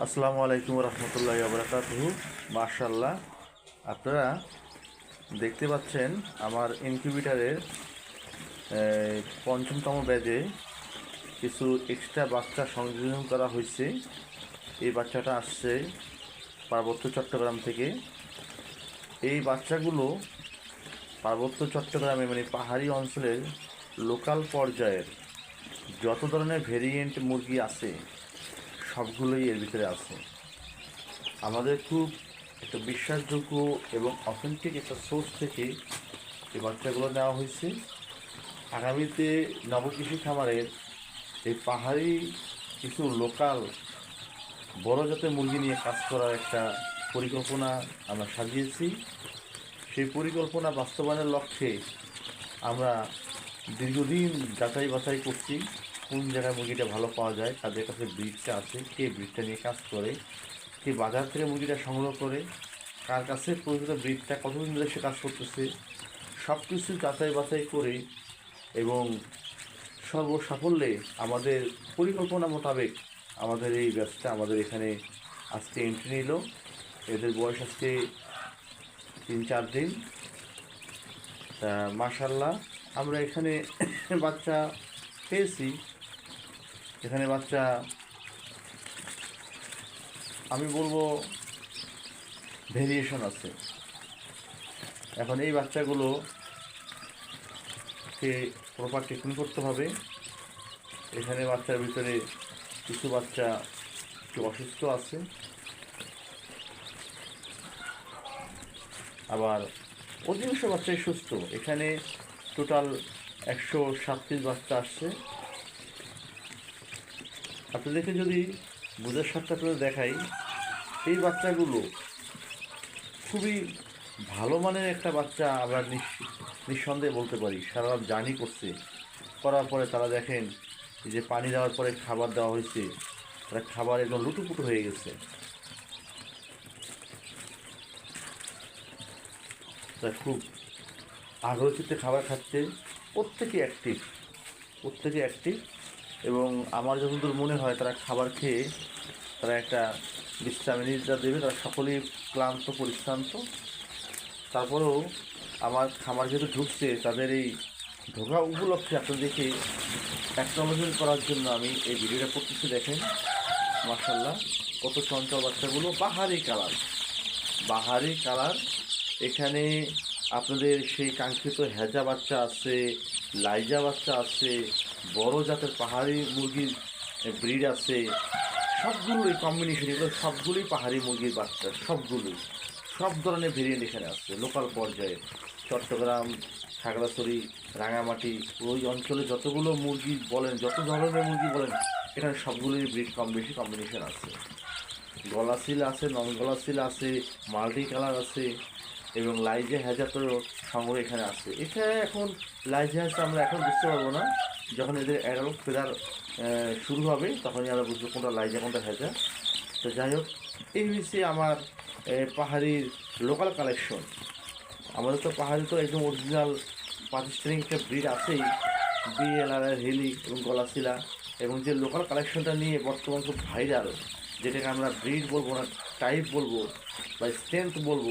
আসসালামু আলাইকুম রহমতুল্লাহ আবরাকাতহু মার্শাল্লাহ আপনারা দেখতে পাচ্ছেন আমার ইনকিউবেটারের পঞ্চমতম ব্যাজে কিছু এক্সট্রা বাচ্চা সংযোজন করা হয়েছে। এই বাচ্চাটা আসছে পার্বত্য চট্টগ্রাম থেকে। এই বাচ্চাগুলো পার্বত্য চট্টগ্রামে মানে পাহাড়ি অঞ্চলের লোকাল পর্যায়ের যত ধরনের ভেরিয়েন্ট মুরগি আছে সবগুলোই এর ভিতরে আছে। আমাদের খুব একটা বিশ্বাসযোগ্য এবং অথেন্টিক একটা সোর্স থেকে এই বাচ্চাগুলো নেওয়া হয়েছে। আগামীতে নবকৃষি খামারের এই পাহাড়ি কিছু লোকাল বড় জাতের মুরগি নিয়ে কাজ করার একটা পরিকল্পনা আমরা সাজিয়েছি। সেই পরিকল্পনা বাস্তবায়নের লক্ষ্যে আমরা দীর্ঘদিন যাচাই বাছাই করছি। কোন জায়গায় মুরগিটা ভালো পাওয়া যায়, তাদের কাছে ব্রিডটা আছে, কে ব্রিডটা নিয়ে কাজ করে, কে বাজার থেকে মুরগিটা সংগ্রহ করে, কার কাছে প্রকৃত ব্রিডটা কতদিন ধরে সে কাজ করতেছে সব কিছু যাচাই বাছাই করে এবং সর্ব সাফল্যে আমাদের পরিকল্পনা মোতাবেক আমাদের এই ব্যবসা আমাদের এখানে আজকে এন্ট্রি নিল। এদের বয়স আজকে তিন চার দিন। মাশাল্লাহ আমরা এখানে বাচ্চা পেয়েছি। এখানে বাচ্চা, আমি বলব ভেরিয়েশন আছে। এখন এই বাচ্চাগুলো কে প্রপার ট্রিটমেন্ট করতে হবে। এখানে বাচ্চার ভিতরে কিছু বাচ্চা একটু অসুস্থ আছে। আবার অধিকাংশ বাচ্চাই সুস্থ। এখানে টোটাল একশো সাতত্রিশ বাচ্চা আসছে। আপনাদেরকে যদি বোঝার সাথে আপনাদের দেখাই, এই বাচ্চাগুলো খুবই ভালো মানের একটা বাচ্চা আমরা নিঃস- নিঃসন্দেহে বলতে পারি। সারা রাত জার্নি করছে। করার পরে তারা দেখেন যে পানি দেওয়ার পরে খাবার দেওয়া হয়েছে। তারা খাবার একদম লুটুপুটু হয়ে গেছে। তারা খুব আগ্রহচিত্তে খাবার খাচ্ছে। প্রত্যেকে অ্যাক্টিভ প্রত্যেকে অ্যাক্টিভ এবং আমার যতদূর মনে হয়, তারা খাবার খেয়ে তারা একটা বিশ্রামের নির্দেশ দেবে। তারা সকলেই ক্লান্ত, পরিশ্রান্ত। তারপরেও আমার খামার যেহেতু ঢুকছে, তাদের এই ঢোকা উপলক্ষে আপনি আপনাদেরকে অ্যাকনোলজমেন্ট করার জন্য আমি এই ভিডিওটা করতেছি দেখেন। মার্শাল্লাহ কত চঞ্চল বাচ্চাগুলো। বাহারি কালার বাহারি কালার। এখানে আপনাদের সেই কাঙ্ক্ষিত হেজা বাচ্চা আছে লাইজা বাচ্চা আছে, বড় জাতের পাহাড়ি মুরগির ব্রিড আছে, সবগুলোই কম্বিনেশন এগুলো সবগুলোই পাহাড়ি মুরগির বাচ্চা, সবগুলোই। সব ধরনের ভেরিয়েন্ট এখানে আছে লোকাল পর্যায়ে। চট্টগ্রাম, খাগড়াছড়ি, রাঙামাটি, ওই অঞ্চলে যতগুলো মুরগি বলেন, যত ধরনের মুরগি বলেন, এখানে সবগুলোই ব্রিড কম বেশি কম্বিনেশন আছে। গলাসিল আছে নন গলাসিল আছে মাল্টি কালার আছে। এবং লাইজে হ্যাজাতেরও সংগ্রহ এখানে আছে। এখানে এখন লাইজে হ্যাজ আমরা এখন বুঝতে পারব না। যখন এদের অ্যাডাল্ট ফেদার শুরু হবে, তখনই আমরা বুঝব কোনটা লাইজা কোনটা হ্যাজা তো যাই হোক, এই হচ্ছে আমার পাহাড়ির লোকাল কালেকশন আমাদের তো পাহাড়ি তো একদম অরিজিনাল পাকিস্তানি একটা ব্রিড আছেই। বিএলআর হিলি এবং গলাশিলা। এবং যে লোকাল কালেকশনটা নিয়ে বর্তমান খুব ভাইরাল যেটাকে আমরা ব্রিড বলব না টাইপ বলব, বা স্ট্রেংথ বলব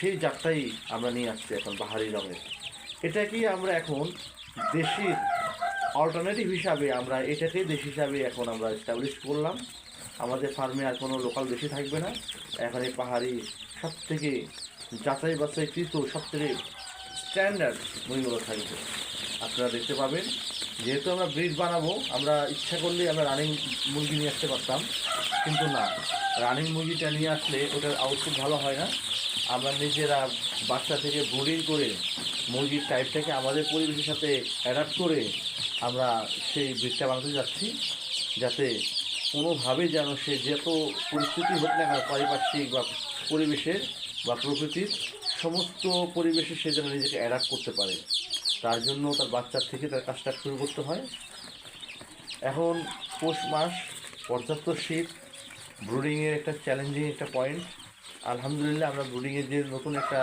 সেই জাতটাই আমরা নিয়ে আসছি এখন পাহাড়ি রঙের। এটাকেই আমরা এখন দেশির অল্টারনেটিভ হিসাবে আমরা এটাকেই দেশ হিসাবে এখন আমরা এস্টাবলিশ করলাম। আমাদের ফার্মে আর কোনো লোকাল দেশি থাকবে না। এখন এই পাহাড়ি সব থেকে যাচাই বাছাইকৃত সব থেকে স্ট্যান্ডার্ড মুরগিগুলো থাকবে। আপনারা দেখতে পাবেন, যেহেতু আমরা ব্রিড বানাবো, আমরা ইচ্ছা করলে আমরা রানিং মুরগি নিয়ে আসতে পারতাম। কিন্তু না রানিং মুরগিটা নিয়ে আসলে ওটার আউটপুট ভালো হয় না। আমরা নিজেরা বাচ্চা থেকে ব্রিডিং করে মুরগির টাইপটাকে আমাদের পরিবেশের সাথে অ্যাডাপ্ট করে আমরা সেই ব্রিডটা বানাতে যাচ্ছি, যাতে কোনোভাবে যেন সে যত পরিস্থিতি হোক না কেন, পারিপার্শ্বিক বা পরিবেশের বা প্রকৃতির সমস্ত পরিবেশে সে যেন নিজেকে অ্যাডাপ্ট করতে পারে। তার জন্য তার বাচ্চার থেকে তার কাজটা শুরু করতে হয়। এখন পৌষ মাস, পর্যাপ্ত শীত ব্রুডিংয়ের একটা চ্যালেঞ্জিং একটা পয়েন্ট আলহামদুলিল্লাহ আমরা ব্রুডিংয়ের যে নতুন একটা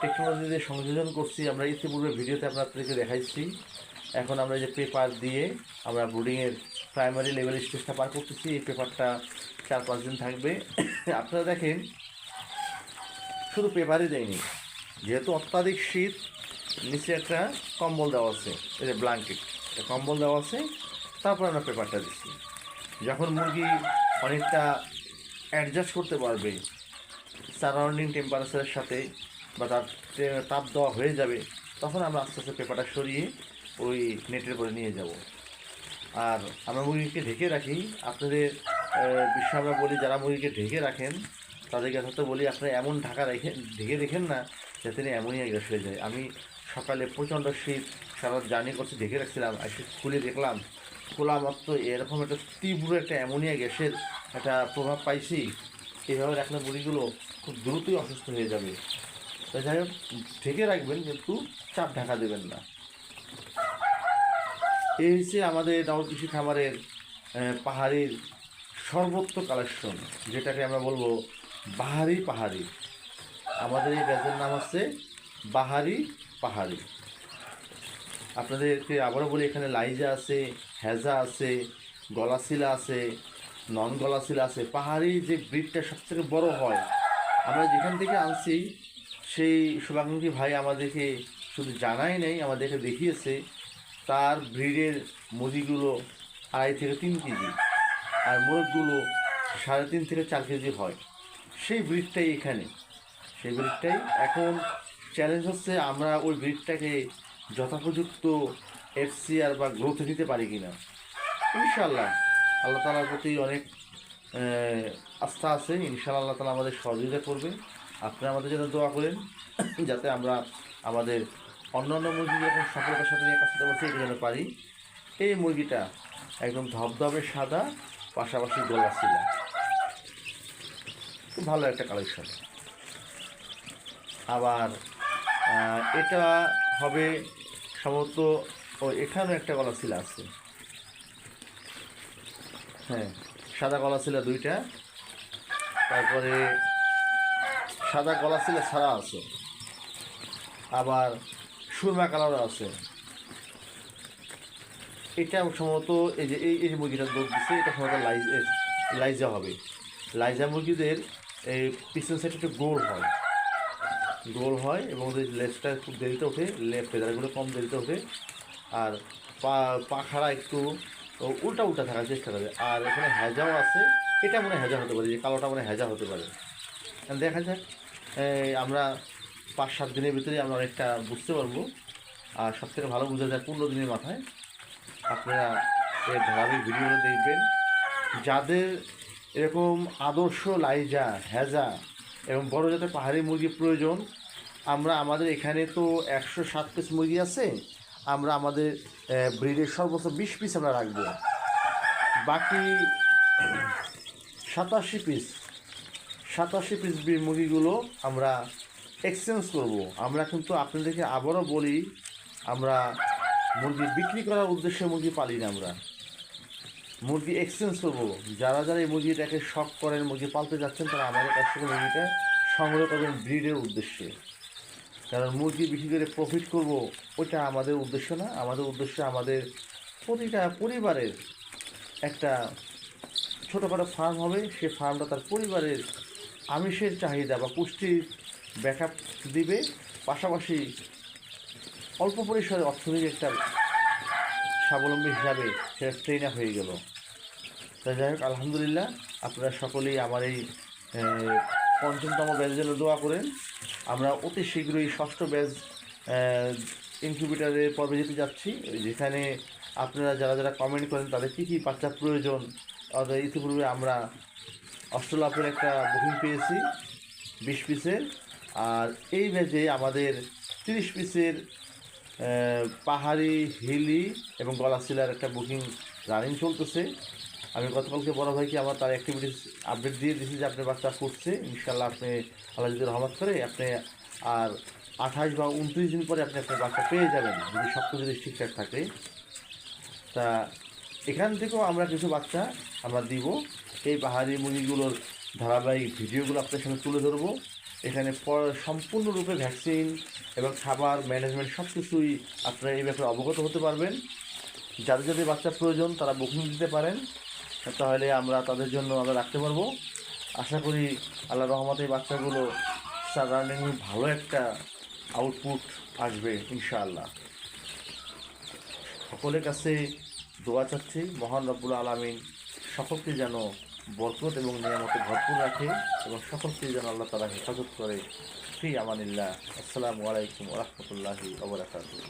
টেকনোলজি দিয়ে সংযোজন করছি, আমরা ইতিপূর্বে ভিডিওতে আপনাদেরকে দেখাইছি। এখন আমরা যে পেপার দিয়ে আমরা ব্রুডিংয়ের প্রাইমারি লেভেল স্টেজটা পার করতেছি। এই পেপারটা চার পাঁচ দিন থাকবে। আপনারা দেখেন, শুধু পেপারই দেয়নি, যেহেতু অত্যাধিক শীত, নিচে একটা কম্বল দেওয়া আছে, এই যে ব্ল্যাঙ্কেট একটা কম্বল দেওয়া আছে। তারপর আমরা পেপারটা দিচ্ছি। যখন মুরগি অনেকটা অ্যাডজাস্ট করতে পারবে সারাউন্ডিং টেম্পারেচারের সাথে বা তার তাপ দেওয়া হয়ে যাবে, তখন আমরা আস্তে আস্তে পেপারটা সরিয়ে ওই নেটের করে নিয়ে যাব। আর আমরা মুরগিকে ঢেকে রাখি। আপনাদের বিশ্ব আমরা বলি, যারা মুরগিকে ঢেকে রাখেন তাদেরকে হয়তো বলি, আপনারা এমন ঢাকা রেখে, ঢেকে রেখেন না যাতে অ্যামোনিয়া গ্যাস হয়ে যায়। আমি সকালে প্রচণ্ড শীত, সারা জার্নি করছি, ঢেকে রাখছিলাম, আর শীত খুলে দেখলাম, খোলা মাত্র এরকম একটা তীব্র একটা অ্যামোনিয়া গ্যাসের একটা প্রভাব পাইছি। এইভাবে রাখলে মুরগিগুলো খুব দ্রুতই অসুস্থ হয়ে যাবে। তাই যাই ঢেকে রাখবেন, কিন্তু চাপ ঢাকা দেবেন না। এই হচ্ছে আমাদের নব কৃষি খামারের পাহাড়ির সর্বত্র কালেকশন, যেটাকে আমরা বলব বাহারি পাহাড়ি। আমাদের এই ব্যাচের নাম হচ্ছে বাহারি পাহাড়ি। আপনাদেরকে আবারও বলি, এখানে লাইজা আছে, হেজা আছে, গলাশিলা আছে, নন গলাশিলা আছে। পাহাড়ি যে ব্রিডটা সবথেকে বড় হয় আমরা যেখান থেকে আনছি, সেই শুভাকাঙ্ক্ষী ভাই আমাদেরকে শুধু জানাই নেই, আমাদেরকে দেখিয়েছে। তার ব্রিডের মুরগিগুলো আড়াই থেকে তিন কেজি আর মোরগগুলো সাড়ে তিন থেকে চার কেজি হয়। সেই ব্রিডটাই এখানে। সেই ব্রিডটাই এখন চ্যালেঞ্জ হচ্ছে, আমরা ওই ব্রিডটাকে যথোপযুক্ত এফসিআর বা গ্রোথ দিতে পারি কি না ইনশাল্লাহ আল্লাহ তালার প্রতি অনেক আস্থা আছে ইনশাল্লাহ আল্লাহ তালা আমাদের সহযোগিতা করবে আপনারা আমাদের জন্য দোয়া করেন, যাতে আমরা আমাদের অন্যান্য মুরগি যখন সফলতার সাথে নিয়ে কাজ করতে এটা যেন পারি। এই মুরগিটা একদম ধবধবে সাদা, পাশাপাশি গোলা ছিল খুব ভালো একটা কালেকশন আবার এটা হবে সম্ভবত, ও, এখানেও একটা গলা শিলা আছে। হ্যাঁ সাদা গলা শিলা দুইটা। তারপরে সাদা গলা শিলা ছাড়া আছে। আবার সুরমা কালারও আছে। এটা সম্ভবত এই যে এই যে মুরগিটা দুধ দিচ্ছে এটা সম্ভবত লাইজ লাইজা হবে। লাইজা মুরগিদের এই পিছন সাইড একটু গোল হয়। গোল হয় এবং ওদের লেজটা খুব দেরিতে ওঠে লেফট ফেদারগুলো কম দেরিতে ওঠে। আর পা, পাখারা একটু উল্টা উল্টা থাকার চেষ্টা করে। আর এখানে হেজাও আছে। এটা মনে হেজা হতে পারে যে কালোটা মনে হেজা হতে পারে। দেখা যাক আমরা পাঁচ, সাত দিনের ভিতরে আমরা অনেকটা বুঝতে পারব। আর সবথেকে ভালো বোঝা যায় পনেরো দিনের মাথায়। আপনারা এর ধারাবাহিক ভিডিওগুলো দেখবেন। যাদের এরকম আদর্শ লাইজা, হেজা এবং বড় জাতের পাহাড়ি মুরগি প্রয়োজন, আমরা আমাদের এখানে তো একশো সাত পিস মুরগি আছে, আমরা আমাদের ব্রিডের সর্বোচ্চ বিশ পিস আমরা রাখব। বাকি সাতাশি পিস সাতাশি পিস মুরগিগুলো আমরা এক্সচেঞ্জ করব। আমরা কিন্তু আপনাদেরকে আবারও বলি, আমরা মুরগি বিক্রি করার উদ্দেশ্যে মুরগি পালি না আমরা। মুরগি এক্সচেঞ্জ করব। যারা যারা এই মুরগিটাকে শখ করেন, মুরগি পালতে যাচ্ছেন, তারা আমাদের কাছ থেকে মুরগিটা সংগ্রহ করবেন ব্রিডের উদ্দেশ্যে। কারণ মুরগি বিক্রি করে প্রফিট করব ওইটা আমাদের উদ্দেশ্য না। আমাদের উদ্দেশ্য আমাদের প্রতিটা পরিবারের একটা ছোটোখাটো ফার্ম হবে, সে ফার্মটা তার পরিবারের আমিষের চাহিদা বা পুষ্টির ব্যাকআপ দিবে। পাশাপাশি অল্প পরিসরে অর্থনৈতিক একটা স্বাবলম্বী হিসাবে সেটা ট্রেন হয়ে গেল। তাই যাই হোক, আলহামদুলিল্লাহ, আপনারা সকলেই আমার এই পঞ্চমতম ব্যাচের জন্য দোয়া করেন। আমরা অতি শীঘ্রই ষষ্ঠ ব্যাচ ইনকিউবেটারের পর্বে যেতে যাচ্ছি। যেখানে আপনারা যারা যারা কমেন্ট করেন, তাদের কী কী বাচ্চা প্রয়োজন অর্থাৎ ইতিপূর্বে আমরা অস্ট্রেলাপের একটা বুকিং পেয়েছি, বিশ পিসের। আর এই ব্যাচে আমাদের তিরিশ পিসের পাহাড়ি হিলি এবং গলা গলাশিলার একটা বুকিং রানিং চলতেছে। আমি গতকালকে বড় ভাইকে আমার তার অ্যাক্টিভিটিস আপডেট দিয়ে দিয়েছি যে আপনার বাচ্চা করছে ইনশাল্লাহ আপনি আল্লাহ যদি রহমত করে, আপনি আর আঠাশ বা উনত্রিশ দিন পরে আপনি আপনার বাচ্চা পেয়ে যাবেন, যদি সব কিছু যদি ঠিকঠাক থাকে। তা এখান থেকেও আমরা কিছু বাচ্চা আমরা দিব। এই পাহাড়ি মুরগিগুলোর ধারাবাহিক ভিডিওগুলো আপনার সামনে তুলে ধরবো। এখানে সম্পূর্ণরূপে ভ্যাকসিন এবং খাবার ম্যানেজমেন্ট সব কিছুই আপনারা এই ব্যাপারে অবগত হতে পারবেন। যাদের যাদের বাচ্চা প্রয়োজন তারা বুকিং দিতে পারেন। তাহলে আমরা তাদের জন্য আমরা রাখতে পারব। আশা করি আল্লাহ রহমতে বাচ্চাগুলো সারাউন্ডিং ভালো একটা আউটপুট আসবে, ইনশাআল্লাহ। সকলের কাছে দোয়া চাচ্ছি, মহান রব্বুল আলমিন সকলকে যেন বরকত এবং নিয়ামতে ভরপুর রাখে এবং সকলকে যেন আল্লাহ তারা হেফাজত করে। ফি আমানিল্লাহ। আসসালামু আলাইকুম রহমতুল্লাহি ওবরাকাতুহ